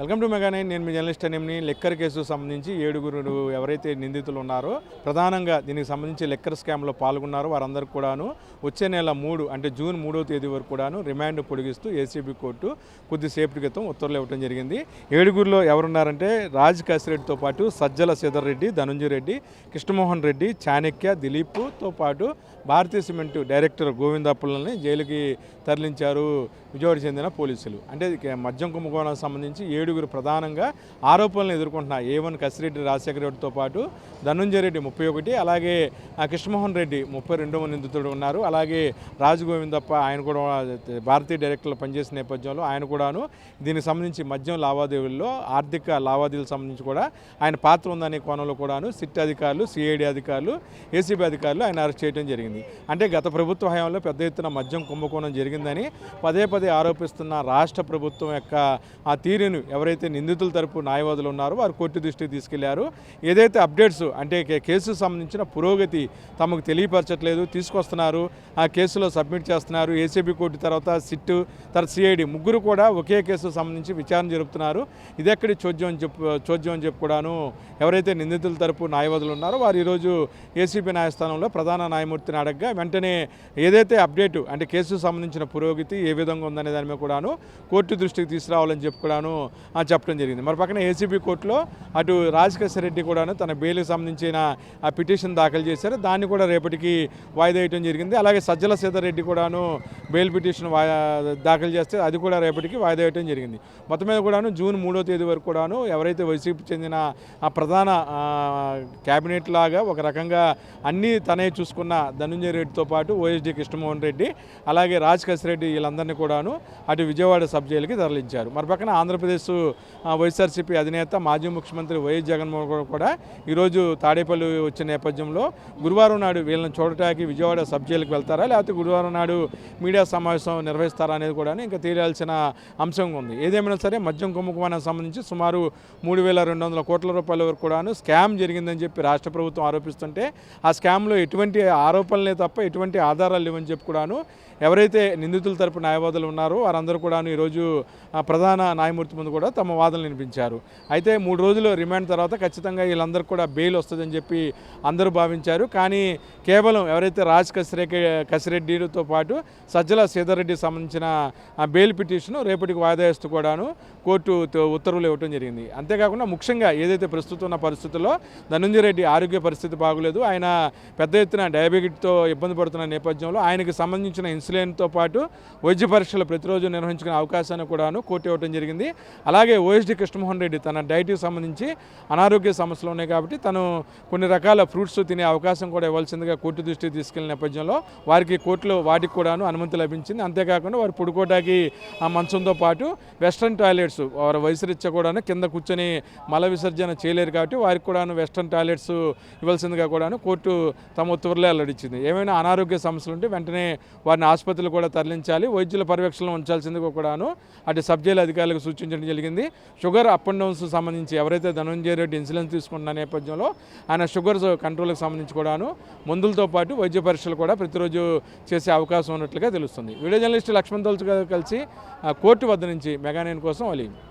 Welcome to mega nine. నేను మీ journalist అనేమిని. లెక్కర్ కేసు సంబంధించి ఏడుగురు ఎవరైతే నిందితులు ఉన్నారో ప్రధానంగా దీనికి సంబంధించి లెక్కర్ స్కామ్లో పాల్గొన్నారో. వారందరికీ కూడాను వచ్చే నెల మూడు అంటే జూన్ మూడో తేదీ వరకు కూడాను రిమాండ్ పొడిగిస్తూ ఏసీబీ కోర్టు కొద్దిసేపటి క్రితం ఉత్తర్వులు ఇవ్వడం జరిగింది. ఏడుగురిలో ఎవరున్నారంటే రాజ్ కాసిరెడ్డితో పాటు సజ్జల సీధర్ రెడ్డి ధనుంజయ రెడ్డి కృష్ణమోహన్ రెడ్డి చాణక్య దిలీప్తో పాటు భారతీయ సిమెంట్ డైరెక్టర్ గోవిందాపుల్లని జైలుకి తరలించారు. విజయవాడ చెందిన పోలీసులు. అంటే మద్యం కుంభకోణానికి సంబంధించి ఏడుగురు ప్రధానంగా ఆరోపణలు ఎదుర్కొంటున్న ఏ వన్ కసిరెడ్డి రాజశేఖర రెడ్డితో పాటు ధనుంజయ రెడ్డి ముప్పై ఒకటి అలాగే కృష్ణమోహన్ రెడ్డి ముప్పై రెండవ నిందితుడు ఉన్నారు. అలాగే రాజగోవిందప్ప ఆయన కూడా భారతీయ డైరెక్టర్లు పనిచేసిన నేపథ్యంలో ఆయన కూడాను దీనికి సంబంధించి మద్యం లావాదేవీల్లో ఆర్థిక లావాదేవీలకు సంబంధించి కూడా ఆయన పాత్ర ఉందనే కోణంలో కూడాను సిట్ అధికారులు సిఐడి అధికారులు ఏసీబీ అధికారులు ఆయన అరెస్ట్ చేయడం జరిగింది. అంటే గత ప్రభుత్వ హయాంలో పెద్ద ఎత్తున మద్యం కుంభకోణం జరిగిందని పదే పదే ఆరోపిస్తున్న రాష్ట్ర ప్రభుత్వం యొక్క ఆ తీరును ఎవరైతే నిందితుల తరపు న్యాయవాదులు ఉన్నారో వారు కోర్టు దృష్టికి తీసుకెళ్ళారు. ఏదైతే అప్డేట్స్ అంటే కేసుకు సంబంధించిన పురోగతి తమకు తెలియపరచట్లేదు తీసుకొస్తున్నారు ఆ కేసులో సబ్మిట్ చేస్తున్నారు ఏసీబీ కోర్టు తర్వాత సిట్ తర్వాత సిఐడి ముగ్గురు కూడా ఒకే కేసుకు సంబంధించి విచారణ జరుపుతున్నారు. ఇదెక్కడి చోద్యం అని చెప్పు చోద్యం అని చెప్పి కూడాను ఎవరైతే నిందితుల తరపు న్యాయవాదులు ఉన్నారో వారు ఈరోజు ఏసీబీ న్యాయస్థానంలో ప్రధాన న్యాయమూర్తిని అడగగా వెంటనే ఏదైతే అప్డేట్ అంటే కేసుకు సంబంధించిన పురోగతి ఏ విధంగా ఉందనే దాని మీద కూడాను కోర్టు దృష్టికి తీసుకురావాలని చెప్పుకున్నాను చెప్పడం జరిగింది. మరి పక్కన ఏసీబీ కోర్టులో అటు రాజకేశ్వర రెడ్డి కూడాను తన బెయిల్కి సంబంధించిన ఆ పిటిషన్ దాఖలు చేశారు. దాన్ని కూడా రేపటికి వాయిదా వేయడం జరిగింది. అలాగే సజ్జల సీతారెడ్డి కూడాను బెయిల్ పిటిషన్ దాఖలు చేస్తే అది కూడా రేపటికి వాయిదా వేయడం జరిగింది. మొత్తం మీద కూడాను జూన్ మూడో తేదీ వరకు కూడాను ఎవరైతే వైసీపీ చెందిన ఆ ప్రధాన క్యాబినెట్ లాగా ఒక రకంగా అన్నీ తనే చూసుకున్న ధనుంజయ రెడ్డితో పాటు ఓఎస్డి కృష్ణమోహన్ రెడ్డి అలాగే రాజ్ రెడ్డి వీళ్ళందరినీ కూడాను అటు విజయవాడ సబ్ జైలుకి తరలించారు. మరి పక్కన ఆంధ్రప్రదేశ్ ఆ, వైఎస్ఆర్సీపీ అధినేత మాజీ ముఖ్యమంత్రి వైఎస్ జగన్మోహన్ రెడ్డి కూడా ఈరోజు తాడేపల్లి వచ్చిన నేపథ్యంలో గురువారం నాడు వీళ్ళని చూడటానికి విజయవాడ సబ్ జైలుకి వెళ్తారా? లేకపోతే గురువారం నాడు మీడియా సమావేశం నిర్వహిస్తారా అనేది కూడా ఇంకా తేలాల్సిన అంశం ఉంది. ఏదేమైనా సరే మద్యం కుంభకోణానికి సంబంధించి సుమారు మూడు వేల రెండు వందల కోట్ల రూపాయల వరకు కూడాను స్కామ్ జరిగిందని చెప్పి రాష్ట్ర ప్రభుత్వం ఆరోపిస్తుంటే ఆ స్కామ్లో ఎటువంటి ఆరోపణలే తప్ప ఎటువంటి ఆధారాలు లేవని చెప్పి కూడాను ఎవరైతే నిందితుల తరపు న్యాయవాదులు ఉన్నారో వారందరూ కూడాను ఈరోజు ప్రధాన న్యాయమూర్తి ముందు కూడా తమ వాదనలు వినిపించారు. అయితే మూడు రోజులు రిమాండ్ తర్వాత ఖచ్చితంగా వీళ్ళందరూ కూడా బెయిల్ వస్తుందని చెప్పి అందరూ భావించారు. కానీ కేవలం ఎవరైతే రాజ్ కసిరే కసిరెడ్డితో పాటు సజ్జల సీతారెడ్డికి సంబంధించిన బెయిల్ పిటిషన్ రేపటికి వాయిదా వేస్తూ కూడాను కోర్టు ఉత్తర్వులు ఇవ్వడం జరిగింది. అంతేకాకుండా ముఖ్యంగా ఏదైతే ప్రస్తుతం ఉన్న పరిస్థితుల్లో ధనంజయ రెడ్డి ఆరోగ్య పరిస్థితి బాగోలేదు. ఆయన పెద్ద ఎత్తున డయాబెటిక్తో ఇబ్బంది పడుతున్న నేపథ్యంలో ఆయనకు సంబంధించిన ఇన్సులిన్తో పాటు వైద్య పరీక్షలు ప్రతిరోజు నిర్వహించుకునే అవకాశాన్ని కూడాను కోర్టు ఇవ్వడం జరిగింది. అలాగే ఓఎస్డి కృష్ణమోహన్ రెడ్డి తన డైట్కి సంబంధించి అనారోగ్య సమస్యలు ఉన్నాయి కాబట్టి తను కొన్ని రకాల ఫ్రూట్స్ తినే అవకాశం కూడా ఇవ్వాల్సిందిగా కోర్టు దృష్టికి తీసుకెళ్ళిన నేపథ్యంలో వారికి కోర్టులో వాటికి కూడాను అనుమతి లభించింది. అంతేకాకుండా వారు పుడుకోటాకి ఆ మంచంతో పాటు వెస్ట్రన్ టాయిలెట్స్ వారి వయసు కూడాను కింద కూర్చొని మల విసర్జన చేయలేరు కాబట్టి వారికి కూడాను వెస్ట్రన్ టాయిలెట్స్ ఇవ్వాల్సిందిగా కూడాను కోర్టు తమ ఉత్తర్వులే అల్లడిచ్చింది ఏమైనా అనారోగ్య సమస్యలు ఉంటే వెంటనే వారిని ఆసుపత్రులు కూడా తరలించాలి. వైద్యుల పర్యవేక్షణలో ఉంచాల్సిందిగా కూడాను అటు సబ్ జైలు అధికారులకు సూచించడం జరిగింది. షుగర్ అప్ అండ్ డౌన్స్ సంబంధించి ఎవరైతే ధనంజయ రెడ్డి ఇన్సులిన్ తీసుకుంటున్న నేపథ్యంలో ఆయన షుగర్ కంట్రోల్కి సంబంధించి కూడాను మందులతో పాటు వైద్య పరీక్షలు కూడా ప్రతిరోజు చేసే అవకాశం ఉన్నట్లుగా తెలుస్తుంది. వీడియో జర్నలిస్ట్ లక్ష్మణ్ తోల్చు కలిసి కోర్టు వద్ద నుంచి మెగానైన్ కోసం అలీ